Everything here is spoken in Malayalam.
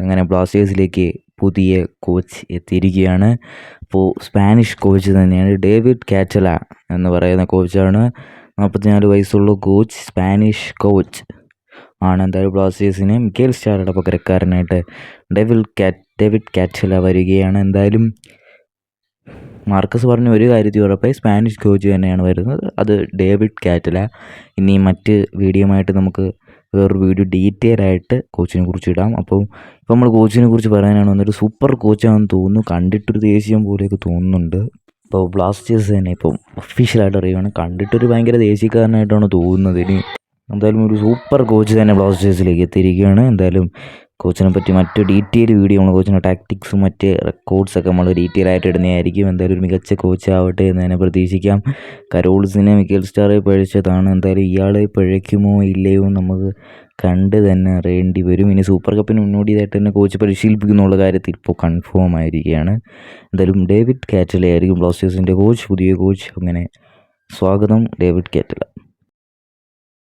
അങ്ങനെ ബ്ലാസ്റ്റേഴ്സിലേക്ക് പുതിയ കോച്ച് എത്തിയിരിക്കുകയാണ്. അപ്പോൾ സ്പാനിഷ് കോച്ച് തന്നെയാണ് ഡേവിഡ് കാറ്റല എന്ന് പറയുന്ന കോച്ചാണ്. നാൽപ്പത്തിനാല് വയസ്സുള്ള കോച്ച് സ്പാനിഷ് കോച്ച് ആണ് എന്തായാലും ബ്ലാസ്റ്റേഴ്സിന്. മിക്കേൽ സ്റ്റാറുടെ പകരക്കാരനായിട്ട് ഡേവിഡ് കാറ്റ് ഡേവിഡ് കാറ്റല വരികയാണ്. എന്തായാലും മാർക്കസ് പറഞ്ഞ ഒരു കാര്യത്തിൽ ഉറപ്പായി സ്പാനിഷ് കോച്ച് തന്നെയാണ് വരുന്നത്. അത് ഡേവിഡ് കാറ്റല. ഇനി മറ്റ് വീഡിയോയുമായിട്ട് നമുക്ക് വേറൊരു വീഡിയോ ഡീറ്റെയിൽ ആയിട്ട് കോച്ചിനെ കുറിച്ച് ഇടാം. അപ്പോൾ ഇപ്പോൾ നമ്മൾ കോച്ചിനെ കുറിച്ച് പറയാനാണ് വന്നൊരു സൂപ്പർ കോച്ചാണെന്ന് തോന്നുന്നു. കണ്ടിട്ടൊരു ദേശീയം പോലെയൊക്കെ തോന്നുന്നുണ്ട്. ഇപ്പോൾ ബ്ലാസ്റ്റേഴ്സ് തന്നെ ഇപ്പം ഒഫീഷ്യലായിട്ട് അറിയുകയാണ് കണ്ടിട്ടൊരു ഭയങ്കര ദേശീയക്കാരനായിട്ടാണ് തോന്നുന്നത് ഇനി. എന്തായാലും ഒരു സൂപ്പർ കോച്ച് തന്നെ ബ്ലാസ്റ്റേഴ്സിലേക്ക് എത്തിയിരിക്കുകയാണ്. എന്തായാലും കോച്ചിനെ പറ്റി മറ്റ് ഡീറ്റെയിൽ വീഡിയോ നമ്മൾ കോച്ചിന്റെ ടാക്ടിക്സും മറ്റ് റെക്കോർഡ്സൊക്കെ നമ്മൾ ഡീറ്റെയിൽ ആയിട്ട് ഇടുന്നതായിരിക്കും. എന്തായാലും ഒരു മികച്ച കോച്ച് ആവട്ടെ എന്ന് തന്നെ പ്രതീക്ഷിക്കാം. കരോൾസിനെ മിക്കൽ സ്റ്റാറെ പഴിച്ചതാണ്. എന്തായാലും ഇയാളെ പഴയ്ക്കുമോ ഇല്ലയോ നമുക്ക് കണ്ട് തന്നെ അറിയേണ്ടി വരും. ഇനി സൂപ്പർ കപ്പിന് മുന്നോടിയായിട്ട് തന്നെ കോച്ച് പരിശീലിപ്പിക്കുന്നുള്ള കാര്യത്തിൽ ഇപ്പോൾ കൺഫേം ആയിരിക്കുകയാണ്. എന്തായാലും ഡേവിഡ് കാറ്റല ആയിരിക്കും ബ്ലാസ്റ്റേഴ്സിന്റെ കോച്ച് പുതിയ കോച്ച് അങ്ങനെ സ്വാഗതം ഡേവിഡ് കാറ്റല.